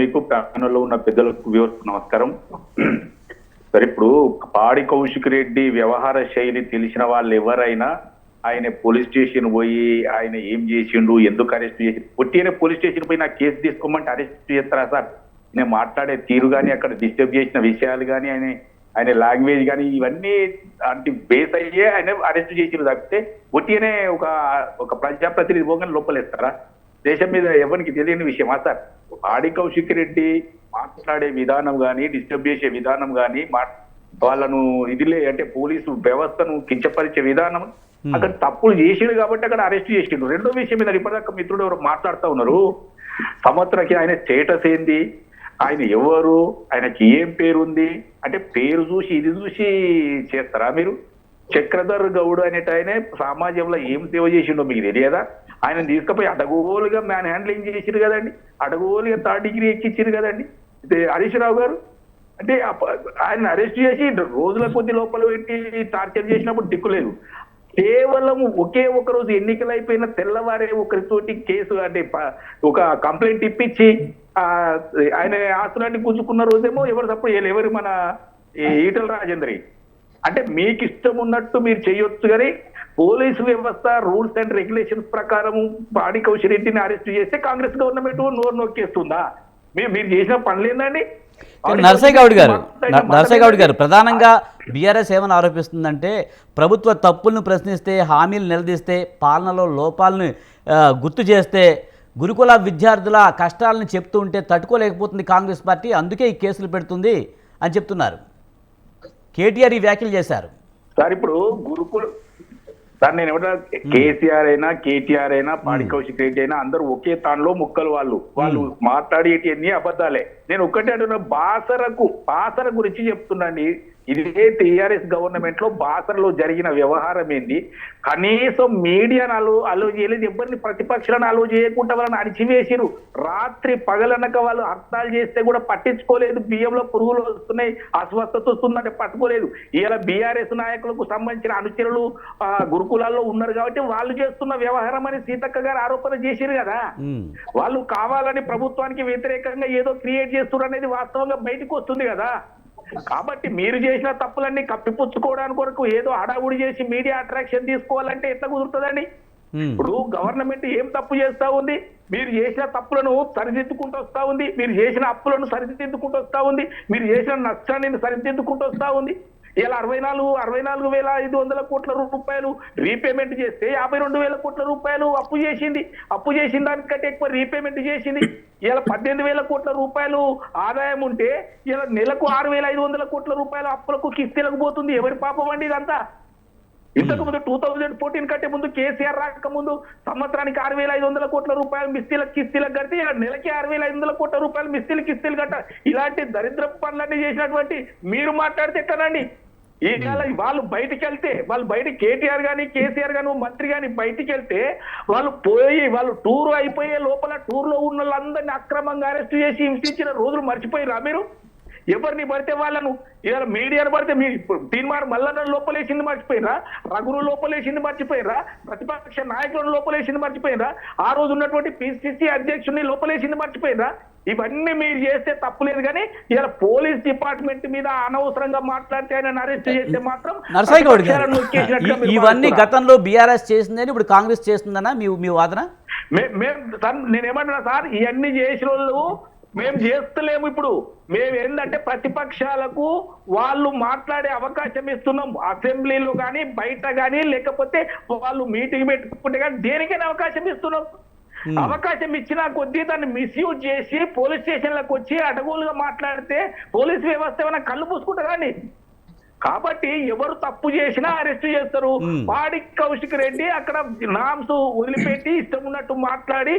మీకు ప్యానల్లో ఉన్న పెద్దలకు వ్యూవర్స్ నమస్కారం. సరే ఇప్పుడు పాడి కౌశిక్ రెడ్డి వ్యవహార శైలి తెలిసిన వాళ్ళు ఎవరైనా ఆయన పోలీస్ స్టేషన్ పోయి ఆయన ఏం చేసిండు ఎందుకు అరెస్ట్ చేసి పొట్టినే పోలీస్ స్టేషన్ పోయి నా కేసు తీసుకోమంటే అరెస్ట్ చేస్తారా సార్? నేను మాట్లాడే తీరు కానీ అక్కడ డిస్టర్బ్ చేసిన విషయాలు కానీ ఆయన ఆయన లాంగ్వేజ్ కానీ ఇవన్నీ అంటే బేస్ అయ్యే ఆయన అరెస్ట్ చేసిన తప్పితే ఒట్టినే ఒక ఒక ప్రజాప్రతినిధి పోగానే లోపలేస్తారా? దేశం మీద ఎవరికి తెలియని విషయమా సార్? ఆడి కౌశిక్ రెడ్డి మాట్లాడే విధానం కానీ డిస్టర్బ్ చేసే విధానం కానీ మా వాళ్ళను ఇదిలే అంటే పోలీసు వ్యవస్థను కించపరిచే విధానం. అక్కడ తప్పులు చేసిండు కాబట్టి అక్కడ అరెస్ట్ చేసిండు రెండో విషయం మీద ఇప్పటిదాకా మిత్రుడు ఎవరు మాట్లాడుతూ ఉన్నారు. సంవత్సరానికి ఆయన స్టేటస్ ఏంది? ఆయన ఎవరు? ఆయనకి ఏం పేరు ఉంది అంటే పేరు చూసి ఇది చూసి చేస్తారా మీరు? చక్రధర్ గౌడ్ అనేట ఆయన సమాజంలో ఏం సేవ చేసిండో మీకు తెలియదా? ఆయన తీసుకుపోయి అడగోలుగా మ్యాన్ హ్యాండ్లింగ్ చేసిరు కదండి. అడగోలుగా థర్డ్ డిగ్రీ ఎక్కిచ్చారు కదండి. హరీష్ రావు గారు. అంటే ఆయన అరెస్ట్ చేసి రోజుల కొద్ది లోపల పెట్టి టార్చర్ చేసినప్పుడు దిక్కులేదు కేవలం ఒకే ఒక రోజు ఎన్నికలు అయిపోయిన తెల్లవారే ఒకరితోటి కేసు అంటే ఒక కంప్లైంట్ ఇప్పించి ఆ, ఆయన ఆస్తులన్నీ గుంజుకున్న రోజేమో ఎవరు తప్పు ఎవరు మన ఈటల రాజేంద్రి. అంటే మీకు ఇష్టం ఉన్నట్టు మీరు చేయొచ్చు కానీ పోలీసు వ్యవస్థ రూల్స్ అండ్ రెగ్యులేషన్స్ ప్రకారం పాడి కౌశిరెడ్డిని అరెస్ట్ చేస్తే కాంగ్రెస్ గవర్నమెంట్ నోరు నొక్కేస్తుందా? మీరు మీరు చేసిన పనులు ఏందండి? నరసయ్య గౌడ్ గారు నరసయ్య గౌడ్ గారు ప్రధానంగా బీఆర్ఎస్ ఏమని ఆరోపిస్తుందంటే ప్రభుత్వ తప్పులను ప్రశ్నిస్తే హామీలు నిలదీస్తే పాలనలో లోపాలను గుర్తు చేస్తే గురుకుల విద్యార్థుల కష్టాలను చెప్తూ ఉంటే తట్టుకోలేకపోతుంది కాంగ్రెస్ పార్టీ అందుకే ఈ కేసులు పెడుతుంది అని చెప్తున్నారు. కేటీఆర్ ఈ వ్యాఖ్యలు చేశారు. సార్ ఇప్పుడు గురుకుల సార్ నేను ఏమంటా కేసీఆర్ అయినా కేటీఆర్ అయినా పాడి కౌశిక్ రెడ్డి అయినా అందరూ ఒకే తానులో ముక్కలు వాళ్ళు. వాళ్ళు మాట్లాడేటి అన్ని అబద్ధాలే. నేను ఒక్కటే అంటున్నా బాసరకు బాసర గురించి చెప్తున్నాండి ఇదే టీఆర్ఎస్ గవర్నమెంట్లో బాసరలో జరిగిన వ్యవహారం ఏంది? కనీసం మీడియాను అలో అలో చేయలేదు ఎవరిని ప్రతిపక్షాలను అలో చేయకుండా వాళ్ళని అణిచివేసిరు రాత్రి పగలనక వాళ్ళు హర్తాలు చేస్తే కూడా పట్టించుకోలేదు. బియ్యంలో పురుగులు వస్తున్నాయి అస్వస్థత వస్తుందంటే పట్టుకోలేదు. ఇలా బీఆర్ఎస్ నాయకులకు సంబంధించిన అనుచరులు గురుకులాల్లో ఉన్నారు కాబట్టి వాళ్ళు చేస్తున్న వ్యవహారం అని సీతక్క గారు ఆరోపణ చేసిరు కదా. వాళ్ళు కావాలని ప్రభుత్వానికి వ్యతిరేకంగా ఏదో క్రియేట్ చేస్తున్నారు అనేది వాస్తవంగా బయటకు వస్తుంది కదా. కాబట్టి మీరు చేసిన తప్పులన్నీ కప్పిపుచ్చుకోవడానికి కొరకు ఏదో హడావుడి చేసి మీడియా అట్రాక్షన్ తీసుకోవాలంటే ఎట్లా కుదురుతుందండి. ఇప్పుడు గవర్నమెంట్ ఏం తప్పు చేస్తా ఉంది? మీరు చేసిన తప్పులను సరిదిద్దుకుంటూ వస్తా ఉంది? మీరు చేసిన అప్పులను సరిదిద్దుకుంటూ వస్తా ఉంది? మీరు చేసిన నష్టాన్ని సరిదిద్దుకుంటూ వస్తా ఉంది? ఇలా అరవై నాలుగు అరవై నాలుగు వేల ఐదు వందల కోట్ల రూపాయలు రీపేమెంట్ చేస్తే యాభై రెండు వేల కోట్ల రూపాయలు అప్పు చేసింది. అప్పు చేసిన దానికంటే ఎక్కువ రీపేమెంట్ చేసింది. ఇలా పద్దెనిమిది వేల కోట్ల రూపాయలు ఆదాయం ఉంటే ఇలా నెలకు ఆరు వేల ఐదు వందల కోట్ల రూపాయలు అప్పులకు కిస్తీలకు పోతుంది. ఎవరి పాపం అండి ఇదంతా? ఇంతకు ముందు టూ థౌజండ్ ఫోర్టీన్ కంటే ముందు కేసీఆర్ రాక ముందు సంవత్సరానికి ఆరు వేల ఐదు వందల కోట్ల రూపాయలు మిస్తీలకు కిస్తీలకు కడితే ఇలా నెలకి ఆరు వేల ఐదు వందల కోట్ల రూపాయలు మిస్తీలు కిస్తీలు కట్ట. ఇలాంటి దరిద్ర పనులన్నీ చేసినటువంటి మీరు మాట్లాడితే ఎక్కడండి ఈ నెల వాళ్ళు బయటికి వెళ్తే వాళ్ళు బయట కేటీఆర్ గాని కేసీఆర్ గాని మంత్రి గాని బయటికి వెళ్తే వాళ్ళు పోయి వాళ్ళు టూర్ అయిపోయే లోపల టూర్లో ఉన్న వాళ్ళందరినీ అక్రమంగా అరెస్ట్ చేసి హింసించిన రోజులు మర్చిపోయిరా మీరు? ఎవరిని పడితే వాళ్ళను? ఇవాళ మీడియాను పడితే మీ తీర్మానం మల్లన్న లోపలేసింది మర్చిపోయినరా రఘును లోపలేసింది మర్చిపోయినరా ప్రతిపక్ష నాయకులను లోపలేసింది మర్చిపోయినరా ఆ రోజు ఉన్నటువంటి పిసిసి అధ్యక్షుడిని లోపలేసింది మర్చిపోయినరా ఇవన్నీ మీరు చేస్తే తప్పులేదు కానీ ఇలా పోలీస్ డిపార్ట్మెంట్ మీద అనవసరంగా మాట్లాడితే ఆయన అరెస్ట్ చేస్తే మాత్రం గౌడ్ మీరు ఇవన్నీ? గతంలో బీఆర్ఎస్ చేసిందని ఇప్పుడు కాంగ్రెస్ చేస్తుందనా? మీ మీ వాదన? మేము సార్ నేనేమంటున్నా సార్ ఇవన్నీ చేసిన వాళ్ళు మేము చేస్తలేము ఇప్పుడు. మేము ఏంటంటే ప్రతిపక్షాలకు వాళ్ళు మాట్లాడే అవకాశం ఇస్తున్నాం. అసెంబ్లీలో కానీ బయట కానీ లేకపోతే వాళ్ళు మీటింగ్ పెట్టుకుంటే కానీ దేనికైనా అవకాశం ఇస్తున్నాం. అవకాశం ఇచ్చినా కొద్దీ దాన్ని మిస్యూజ్ చేసి పోలీస్ స్టేషన్లకు వచ్చి అడగోలుగా మాట్లాడితే పోలీస్ వ్యవస్థ ఏమైనా కళ్ళు పూసుకుంటారా అండి కాబట్టి ఎవరు తప్పు చేసినా అరెస్ట్ చేస్తారు. పాడి కౌశిక్ రెడ్డి అక్కడ నామ్స్ వదిలిపెట్టి ఇష్టం ఉన్నట్టు మాట్లాడి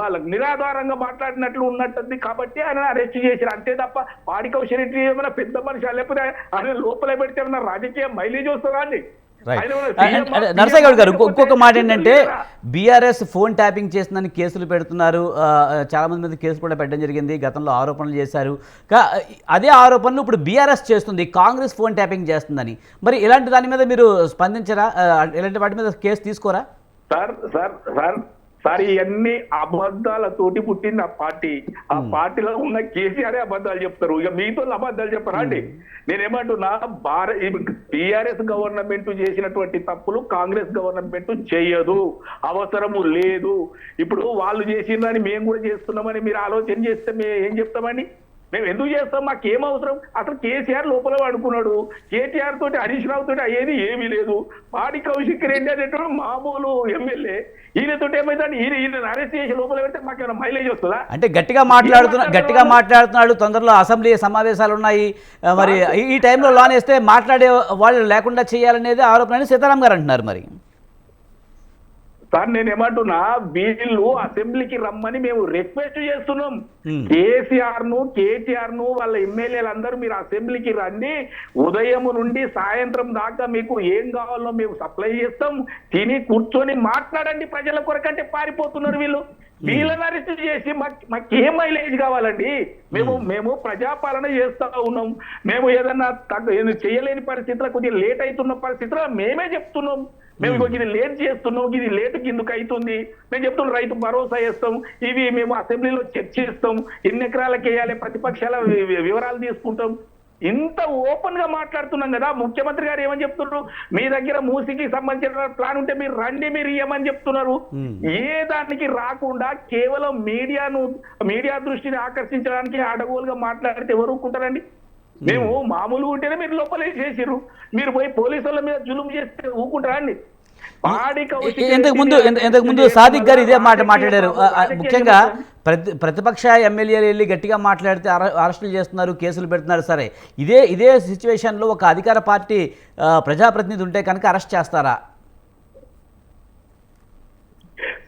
వాళ్ళకి నిరాధారంగా మాట్లాడినట్లు ఉన్నట్టుంది కాబట్టి ఆయన అరెస్ట్ చేశారు. అంతే తప్ప పాడి కౌశిక్ రెడ్డి ఏమైనా పెద్ద మనిషి లేకపోతే ఆయన లోపల పెడితే ఏమైనా రాజకీయ మైలేజ్ వస్తుందా అండి? నరసయ్య గౌడ్ గారు ఇంకో- లేకపోతే ఇంకొక మాట ఏంటంటే? బీఆర్ఎస్ ఫోన్ ట్యాపింగ్ చేసిందని కేసులు పెడుతున్నారు. చాలా మంది మీద కేసు కూడా పెట్టడం జరిగింది గతంలో ఆరోపణలు చేశారు. అదే ఆరోపణలు ఇప్పుడు బీఆర్ఎస్ చేస్తుంది కాంగ్రెస్ ఫోన్ ట్యాపింగ్ చేస్తుందని. మరి ఇలాంటి దాని మీద మీరు స్పందించరా? ఇలాంటి వాటి మీద కేసు తీసుకోరా? సార్ సార్ సార్ సార్ ఇవన్నీ అబద్ధాలతోటి పుట్టింది ఆ పార్టీ. ఆ పార్టీలో ఉన్న కేసీఆర్ అబద్ధాలు చెప్తారు. ఇక మీతో అబద్ధాలు చెప్పరా అండి? నేనేమంటున్నా భారత టిఆర్ఎస్ గవర్నమెంట్ చేసినటువంటి తప్పులు కాంగ్రెస్ గవర్నమెంట్ చేయదు. అవసరము లేదు. ఇప్పుడు వాళ్ళు చేసిందని మేము కూడా చేస్తున్నామని మీరు ఆలోచన చేస్తే మేము ఏం చెప్తామండి? మేము ఎందుకు చేస్తాం? మాకు ఏం అవసరం? అసలు కేసీఆర్ లోపల పడుకున్నాడు. కేటీఆర్ తోటి హరీష్ రావు తోటి అయ్యేది ఏమీ లేదు. పాడి కౌశిక్ రెడ్డి అనేటువంటి మామూలు ఎమ్మెల్యే. ఈయనతో ఏమైందంటే ఈయన ఈయన అరెస్ట్ చేసి లోపల పెడితే మాకు ఏమైనా మైలేజ్ వస్తుందా? అంటే గట్టిగా మాట్లాడుతున్నా గట్టిగా మాట్లాడుతున్నాడు తొందరలో అసెంబ్లీ సమావేశాలు ఉన్నాయి. మరి ఈ- టైంలో లోన్ వేస్తే మాట్లాడే వాళ్ళు లేకుండా చేయాలనేది ఆరోపణ సీతారాం గారు అంటున్నారు మరి. సార్ నేను ఏమంటున్నా వీళ్ళు అసెంబ్లీకి రమ్మని మేము రిక్వెస్ట్ చేస్తున్నాం. కేసీఆర్ను కేటీఆర్ను వాళ్ళ ఎమ్మెల్యేలందరూ మీరు అసెంబ్లీకి రండి. ఉదయం నుండి సాయంత్రం దాకా మీకు ఏం కావాలో మేము సప్లై చేస్తాం. తిని కూర్చొని మాట్లాడండి ప్రజల కొరకంటే పారిపోతున్నారు వీళ్ళు. వీళ్ళని అరెస్ట్ చేసి మాకు మాకు ఏం మైలేజ్ కావాలండి? మేము మేము ప్రజాపాలన చేస్తా ఉన్నాం. మేము ఏదన్నా చేయలేని పరిస్థితుల్లో కొద్దిగా లేట్ అవుతున్న పరిస్థితుల్లో మేమే చెప్తున్నాం. మేము ఇది లేట్ చేస్తున్నాం ఇది లేట్ కిందకు అవుతుంది మేము చెప్తున్నాం రైతు భరోసా చేస్తాం ఇవి మేము అసెంబ్లీలో చర్చిస్తాం ఎన్ని ఎకరాలకు వేయాలి ప్రతిపక్షాల వివరాలు తీసుకుంటాం. ఇంత ఓపెన్గా మాట్లాడుతున్నాం కదా ముఖ్యమంత్రి గారు ఏమని చెప్తున్నారు? మీ దగ్గర మూసికి సంబంధించిన ప్లాన్ ఉంటే మీరు రండి మీరు ఇవ్వమని చెప్తున్నారు. ఏ దానికి రాకుండా కేవలం మీడియాను మీడియా దృష్టిని ఆకర్షించడానికి అడగోలుగా మాట్లాడితే ఎవరు ఊరుకుంటారండి? మేము మామూలు ఉంటేనే మీరు లోపలే చేసిర్రు. మీరు పోయి పోలీసుల మీద జులుం చేస్తే ఊరుకుంటారా అండి. ఇంతకు ముందు ఇంతకు ముందు సాదిక్ గారు ఇదే మాట మాట్లాడారు. ముఖ్యంగా. ప్రతి ప్రతిపక్ష ఎమ్మెల్యేలు వెళ్ళి గట్టిగా మాట్లాడితే అర- అరెస్టులు చేస్తున్నారు కేసులు పెడుతున్నారు. సరే ఇదే ఇదే సిచ్యువేషన్లో ఒక అధికార పార్టీ ప్రజాప్రతినిధి ఉంటే కనుక అరెస్ట్ చేస్తారా?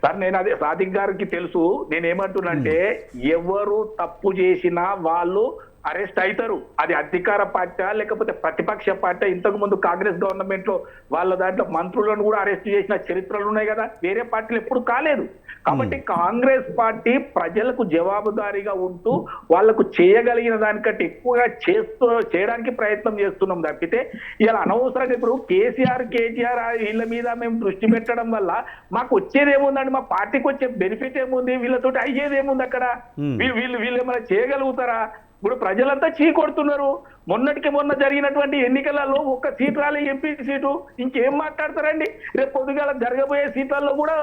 సార్ నేను అదే సాదిక్ గారికి తెలుసు. నేను ఏమంటున్నంటే ఎవరు తప్పు చేసినా వాళ్ళు అరెస్ట్ అవుతారు అది అధికార పార్టీ లేకపోతే ప్రతిపక్ష పార్టీ ఇంతకు ముందు కాంగ్రెస్ గవర్నమెంట్లో వాళ్ళ దాంట్లో మంత్రులను కూడా అరెస్ట్ చేసిన చరిత్రలు ఉన్నాయి కదా. వేరే పార్టీలు ఎప్పుడు కాలేదు. కాబట్టి కాంగ్రెస్ పార్టీ ప్రజలకు జవాబుదారీగా ఉంటూ వాళ్ళకు చేయగలిగిన దానికంటే ఎక్కువగా చేస్తూ చేయడానికి ప్రయత్నం చేస్తున్నాం తప్పితే ఇలా అనవసరంగా ఇప్పుడు కేసీఆర్ కేటీఆర్ వీళ్ళ మీద మేము దృష్టి పెట్టడం వల్ల మాకు వచ్చేది ఏముందండి? మా పార్టీకి వచ్చే బెనిఫిట్ ఏముంది? వీళ్ళతోటి అయ్యేది ఏముంది అక్కడ. వీళ్ళు వీళ్ళు వీళ్ళు ఏమైనా చేయగలుగుతారా? ఇప్పుడు ప్రజలంతా చీ కొడుతున్నారు. మొన్నటికి మొన్న జరిగినటువంటి ఎన్నికలలో ఒక్క సీట్ రాలే ఎంపీ సీటు. ఇంకేం మాట్లాడతారండి? రేపు పొద్దుగాల జరగబోయే సీట్లలో కూడా.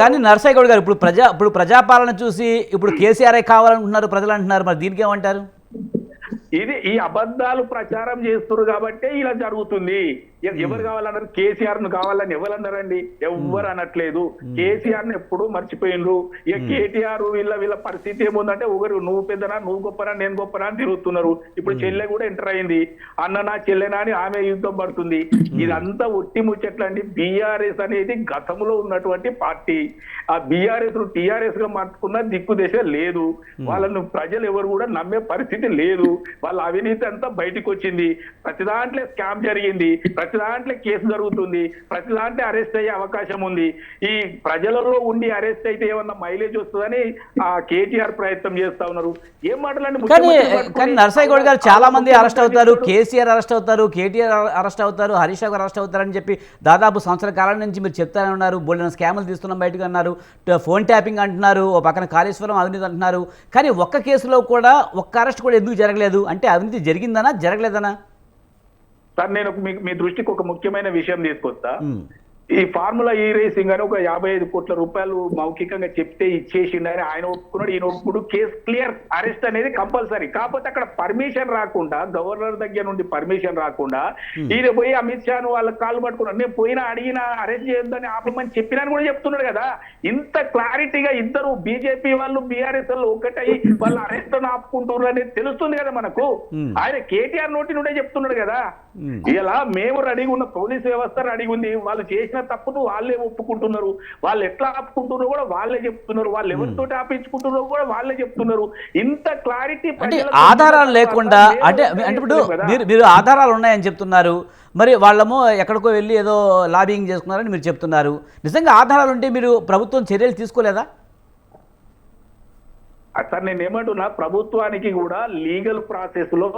కానీ నర్సయ్య గౌడ్ గారు ఇప్పుడు ప్రజా ఇప్పుడు ప్రజాపాలన చూసి ఇప్పుడు కేసీఆర్ కావాలనుకుంటున్నారు ప్రజలు అంటున్నారు. మరి దీనికి ఏమంటారు? ఇది ఈ అబద్ధాలు ప్రచారం చేస్తున్నారు కాబట్టే ఇలా జరుగుతుంది. ఎవరు కావాలన్నారు? కేసీఆర్ను కావాలని ఎవరు అన్నారండి ఎవరు అనట్లేదు. కేసీఆర్ను ఎప్పుడు మర్చిపోయినరు ఇక కేటీఆర్ వీళ్ళ వీళ్ళ పరిస్థితి ఏముందంటే ఒకరు నువ్వు పెద్దనా నువ్వు గొప్పనా నేను గొప్పనా అని తిరుగుతున్నారు. ఇప్పుడు చెల్లె కూడా ఎంటర్ అయింది. అన్న నా చెల్లెనా అని ఆమె యుద్ధం పడుతుంది. ఇదంతా ఒట్టి ముచ్చట్లండి బీఆర్ఎస్ అనేది గతంలో ఉన్నటువంటి పార్టీ. ఆ బీఆర్ఎస్ను టీఆర్ఎస్గా మార్చుకున్న దిక్కు దశ లేదు. వాళ్ళను ప్రజలు ఎవరు కూడా నమ్మే పరిస్థితి లేదు. వాళ్ళ అవినీతి అంతా బయటకు వచ్చింది ప్రతి దాంట్లో స్కామ్ జరిగింది. ప్రతి దాంట్లో కేసు జరుగుతుంది. ప్రతి దాంట్లో అరెస్ట్ అయ్యే అవకాశం ఉంది. ఈ ప్రజలలో ఉండి అరెస్ట్ అయితే ఏమన్నా మైలేజ్ వస్తుందని ఆ కేటీఆర్ ప్రయత్నం చేస్తా ఉన్నారు. ఏం మాటలండి? కానీ కానీ గౌడ్ గారు చాలా మంది అరెస్ట్ అవుతారు. కేసీఆర్ అరెస్ట్ అవుతారు. కేటీఆర్ అరెస్ట్ అవుతారు. హరీష్ గారు అరెస్ట్ అవుతారని చెప్పి దాదాపు సంవత్సర కాలం నుంచి మీరు చెప్తానే ఉన్నారు. బోల్డెన్ స్కాములు తీస్తున్నాం బయటకు అన్నారు. ఫోన్ ట్యాపింగ్ అంటున్నారు. ఓ పక్కన కాళేశ్వరం అవినీతి అంటున్నారు. కానీ ఒక్క కేసులో కూడా ఒక్క అరెస్ట్ కూడా ఎందుకు జరగలేదు? అంటే అవినీతి జరిగిందనా? జరగలేదనా? సార్ నేను మీ- మీ దృష్టికి ఒక ముఖ్యమైన విషయం తీసుకొస్తా. ఈ ఫార్ములా ఈ రేసింగ్ అని ఒక యాభై ఐదు కోట్ల రూపాయలు మౌఖికంగా చెప్తే ఇచ్చేసిండు అని ఆయన ఒప్పుకున్నాడు ఈయన ఒప్పుకుడు కేసు క్లియర్. అరెస్ట్ అనేది కంపల్సరీ. కాకపోతే అక్కడ పర్మిషన్ రాకుండా గవర్నర్ దగ్గర నుండి పర్మిషన్ రాకుండా ఈయన పోయి అమిత్ షాను వాళ్ళ కాళ్ళు పట్టుకున్నాడు. నేను పోయినా అడిగినా అరెస్ట్ చేయొద్దని ఆపమని చెప్పినా కూడా చెప్తున్నాడు కదా. ఇంత క్లారిటీగా ఇద్దరు బీజేపీ వాళ్ళు బీఆర్ఎస్ వాళ్ళు ఒకటై వాళ్ళు అరెస్ట్ ఆపుకుంటున్నారు అనేది తెలుస్తుంది కదా మనకు. ఆయన కేటీఆర్ నోటి నుండే చెప్తున్నాడు కదా. ఇలా మేము రెడీగా ఉన్న పోలీస్ వ్యవస్థ రెడీగా ఉంది వాళ్ళు చేసిన తప్పును వాళ్ళే ఒప్పుకుంటున్నారు. వాళ్ళు ఎట్లా ఆపుకుంటున్నారో కూడా వాళ్ళే చెప్తున్నారు. వాళ్ళు ఎవరితో ఆపించుకుంటున్నారో కూడా వాళ్ళే చెప్తున్నారు. ఇంత క్లారిటీ అంటే ఆధారాలు లేకుండా అంటే అంటే ఇప్పుడు మీరు మీరు ఆధారాలు ఉన్నాయని చెప్తున్నారు. మరి వాళ్ళము ఎక్కడికో వెళ్ళి ఏదో లాబింగ్ చేసుకున్నారని మీరు చెప్తున్నారు. నిజంగా ఆధారాలు ఉంటే మీరు ప్రభుత్వం చర్యలు తీసుకోలేదా? సార్ నేను ఏమంటున్నా ప్రభుత్వానికి కూడా లీగల్ ప్రాసెస్లో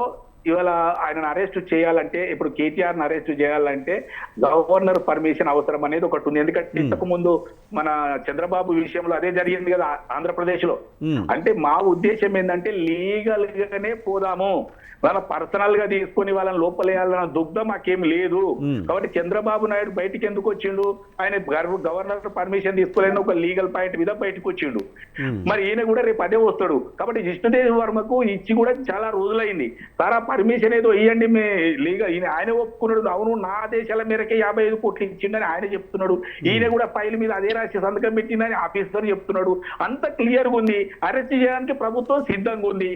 ఇవాళ ఆయనను అరెస్ట్ చేయాలంటే ఇప్పుడు కేటీఆర్ అరెస్ట్ చేయాలంటే గవర్నర్ పర్మిషన్ అవసరం అనేది ఒకటి ఉంది. ఎందుకంటే ఇంతకు ముందు మన చంద్రబాబు విషయంలో అదే జరిగింది కదా ఆంధ్రప్రదేశ్లో. అంటే మా ఉద్దేశం ఏంటంటే లీగల్ గానే పోదాము. వాళ్ళ పర్సనల్గా తీసుకొని వాళ్ళని లోపలేయాలన్న దుగ్ధం మాకేం లేదు. కాబట్టి చంద్రబాబు నాయుడు బయటికి ఎందుకు వచ్చిండు? ఆయన గవర్నర్ పర్మిషన్ తీసుకోలేని ఒక లీగల్ పాయింట్ మీద బయటకు వచ్చిండు. మరి ఈయన కూడా రేపు అదే వస్తాడు. కాబట్టి విష్ణుదేవ్ వర్మకు ఇచ్చి కూడా చాలా రోజులైంది. సార్ పర్మిషన్ ఏదో ఇవ్వండి మే లీగల్ ఈయన ఆయన ఒప్పుకున్నాడు. అవును నా ఆదేశాల మేరకే యాభై ఐదు కోట్లు ఇచ్చిండని ఆయన చెప్తున్నాడు. ఈయన కూడా ఫైల్ మీద అదే రాసి సంతకం పెట్టిందని ఆఫీసర్ చెప్తున్నాడు. అంత క్లియర్గా ఉంది. అరెస్ట్ చేయడానికి ప్రభుత్వం సిద్ధంగా ఉంది.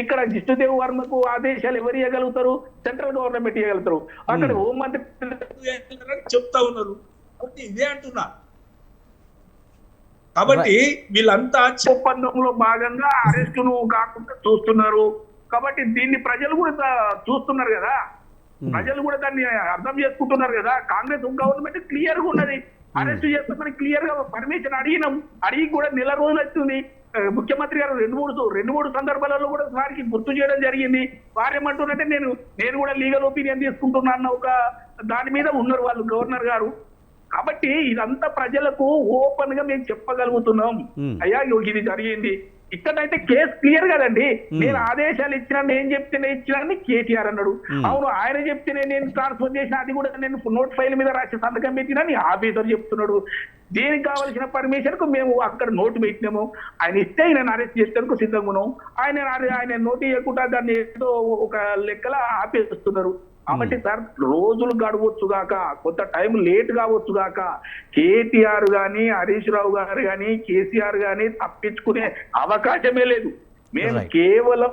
ఇక్కడ జిష్ణుదేవ్ వర్మకు ఆదేశాలు ఎవరు ఇవ్వగలుగుతారు సెంట్రల్ గవర్నమెంట్ ఇవ్వగలుగుతారు అక్కడ హోంమంత్రి చేస్తున్నారని చెప్తా ఉన్నారు. కాబట్టి ఇదే అంటున్నా. కాబట్టి వీళ్ళంతా ఒప్పందంలో భాగంగా అరెస్టును కాకుండా చూస్తున్నారు. కాబట్టి దీన్ని ప్రజలు కూడా చూస్తున్నారు కదా. ప్రజలు కూడా దాన్ని అర్థం చేసుకుంటున్నారు కదా. కాంగ్రెస్ గవర్నమెంట్ క్లియర్గా ఉన్నది. అరెస్ట్ చేస్తామని క్లియర్గా పర్మిషన్ అడిగినాం. అడిగి కూడా నెల రోజులు ఆ, ముఖ్యమంత్రి గారు రెండు మూడు రెండు మూడు సందర్భాలలో కూడా వారికి గుర్తు చేయడం జరిగింది. వారు ఏమంటున్నారంటే నేను నేను కూడా లీగల్ ఒపీనియన్ తీసుకుంటున్నాను ఒక దాని మీద ఉన్నారు వాళ్ళు గవర్నర్ గారు. కాబట్టి ఇదంతా ప్రజలకు ఓపెన్గా మేము చెప్పగలుగుతున్నాం. అయ్యా ఇది జరిగింది. ఇక్కడైతే కేసు క్లియర్ కదండి. నేను ఆదేశాలు ఇచ్చిన నేను చెప్తేనే ఇచ్చినా కేటీఆర్ అన్నాడు. అవును ఆయన చెప్తేనే నేను ట్రాన్స్ఫర్ చేసిన అది కూడా నేను నోట్ ఫైల్ మీద రాసి సంతకం పెట్టినా నీ ఆఫీసర్ చెప్తున్నాడు. దీనికి కావాల్సిన పర్మిషన్కు మేము అక్కడ నోటు పెట్టినాము. ఆయన ఇస్తే ఆయన అరెస్ట్ చేసేందుకు సిద్ధంగా ఉన్నాం ఆయన ఆయన నోటు ఇవ్వకుండా దాన్ని ఏదో ఒక లెక్కల ఆపేస్తున్నారు. కాబట్టి సార్ రోజులు గడవచ్చు గాక కొంత టైం లేట్ కావచ్చు గాక కేటీఆర్ గాని హరీష్ రావు గారు గాని కేసీఆర్ గాని తప్పించుకునే అవకాశమే లేదు మేము. కేవలం